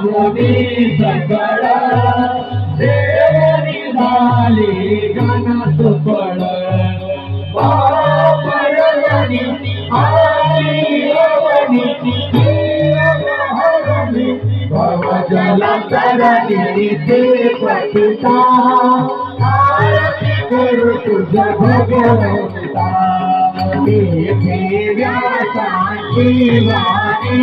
मुनी सकळ. देवनी झाली गणात पड पापरवणी आली अवनी भवजला तरणी ते पतिता आरती करू तुझ भगवंता. देवी व्यासाची वाणी.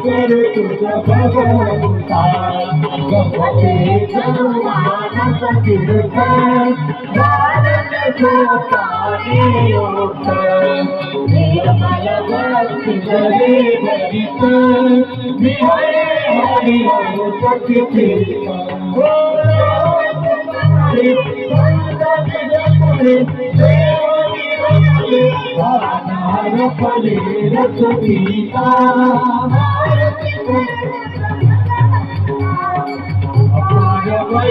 गावोनी शास्त्र पुराणी मुकुट बनी परमात्मे मागत जन हो दान सेविका भावी भगवंता उदार दाता मोक्ष तत्वता देहाता आरती कर तुझ भगवंता गवते जन्मानस तीर्थ भारत शोकाने योक्त निर्मल भक्ती जले भरित विहरे हरि हरि सखी तीर्थ हो हरि संत अपार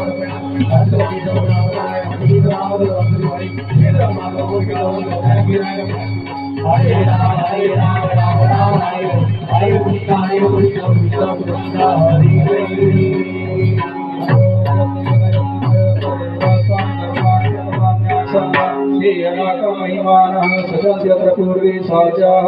हरि हरि जय हरि वायु हरे राम हरे राम राम राम हरे हरे कृष्ण हरे कृष्ण कृष्ण कृष्ण हरे हरे महिमानः सदस्य पूर्वे साजाः